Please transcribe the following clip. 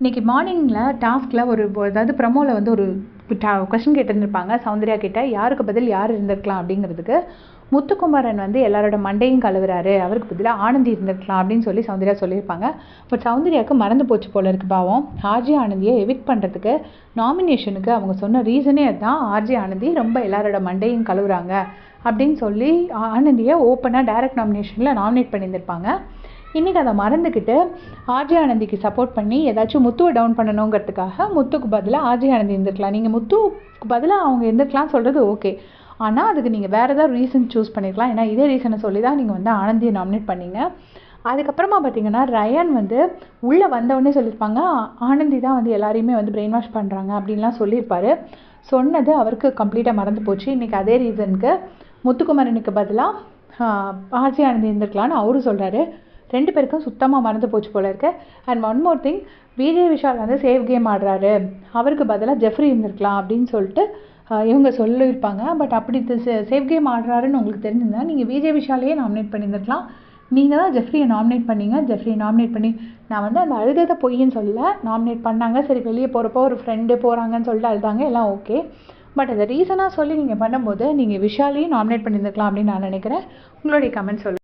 இன்றைக்கி மார்னிங்கில் டாஸ்கில் ஒரு அதாவது ப்ரமோவில் வந்து ஒரு கொஷின் கேட்டிருந்துருப்பாங்க. சௌந்தர்யா கிட்ட யாருக்கு பதில் யார் இருந்திருக்கலாம்? அப்படிங்கிறதுக்கு முத்துக்குமரன் வந்து எல்லாரோட மண்டையும் கழுவுறாரு. அவருக்கு பதிலாக ஆனந்தி இருந்திருக்கலாம் அப்படின்னு சொல்லி சௌந்தர்யா சொல்லியிருப்பாங்க. பட் சௌந்தர்யாவுக்கு மறந்து போச்சு போல இருக்கு பாவம். ஆர்ஜி ஆனந்தியை எவிட் பண்ணுறதுக்கு நாமினேஷனுக்கு அவங்க சொன்ன ரீசனே தான் ஆர்ஜி ஆனந்தி ரொம்ப எல்லாரோட மண்டையும் கழுவுறாங்க அப்படின்னு சொல்லி ஆனந்தியை ஓப்பனாக டைரக்ட் நாமினேஷனில் நாமினேட் பண்ணியிருந்திருப்பாங்க. இன்றைக்கி அதை மறந்துக்கிட்டு ஆர்ஜி ஆனந்திக்கு சப்போர்ட் பண்ணி ஏதாச்சும் முத்துவை டவுன் பண்ணணுங்கிறதுக்காக முத்துக்கு பதிலாக ஆர்ஜி ஆனந்தி இருந்திருக்கலாம். நீங்கள் முத்துக்கு பதிலாக அவங்க இருந்திருக்கலாம் சொல்கிறது ஓகே ஆனால் அதுக்கு நீங்கள் வேறு ஏதாவது ரீசன் சூஸ் பண்ணியிருக்கலாம் ஏன்னா இதே ரீசனை சொல்லி தான் நீங்கள் வந்து ஆனந்தியை நாமினேட் பண்ணீங்க. அதுக்கப்புறமா பார்த்தீங்கன்னா ரயன் வந்து உள்ளே வந்தவொடனே சொல்லியிருப்பாங்க ஆனந்தி தான் வந்து எல்லாரையுமே வந்து பிரெயின் வாஷ் பண்ணுறாங்க அப்படின்லாம் சொல்லியிருப்பார். சொன்னது அவருக்கு கம்ப்ளீட்டாக மறந்து போச்சு. இன்றைக்கி அதே ரீசனுக்கு முத்துக்குமரனுக்கு பதிலாக ஆர்ஜி ஆனந்தி இருந்திருக்கலான்னு அவரும் சொல்கிறாரு ரெண்டு பேருக்கும் சுத்தமாக மறந்து போச்சு போல இருக்கு. And one more thing Vijay Vishal வந்து சேவ் கேம் ஆடுறாரு. அவருக்கு பதிலாக ஜெஃப்ரி இருந்திருக்கலாம் அப்படின்னு சொல்லிட்டு இவங்க சொல்லியிருப்பாங்க. பட் அப்படி சேவ் கேம் ஆடுறாருன்னு உங்களுக்கு தெரிஞ்சிருந்தா நீங்கள் விஜய் விஷாலையே நாமினேட் பண்ணியிருந்துருக்கலாம். நீங்கள் தான் ஜெஃப்ரியை நாமினேட் பண்ணீங்க. ஜெஃப்ரியை நாமினேட் பண்ணி நான் வந்து அந்த அழுததை பொய்ன்னு சொல்ல நாமினேட் பண்ணாங்க. சரி வெளியே போகிறப்போ ஒரு ஃப்ரெண்டு போகிறாங்கன்னு சொல்லிட்டு அழுதாங்க. எல்லாம் ஓகே பட் அதை ரீசனாக சொல்லி நீங்கள் பண்ணும்போது நீங்கள் விஷாலையும் நாமினேட் பண்ணியிருந்துருக்கலாம் அப்படின்னு நான் நினைக்கிறேன். உங்களுடைய கமெண்ட் சொல்லுங்கள்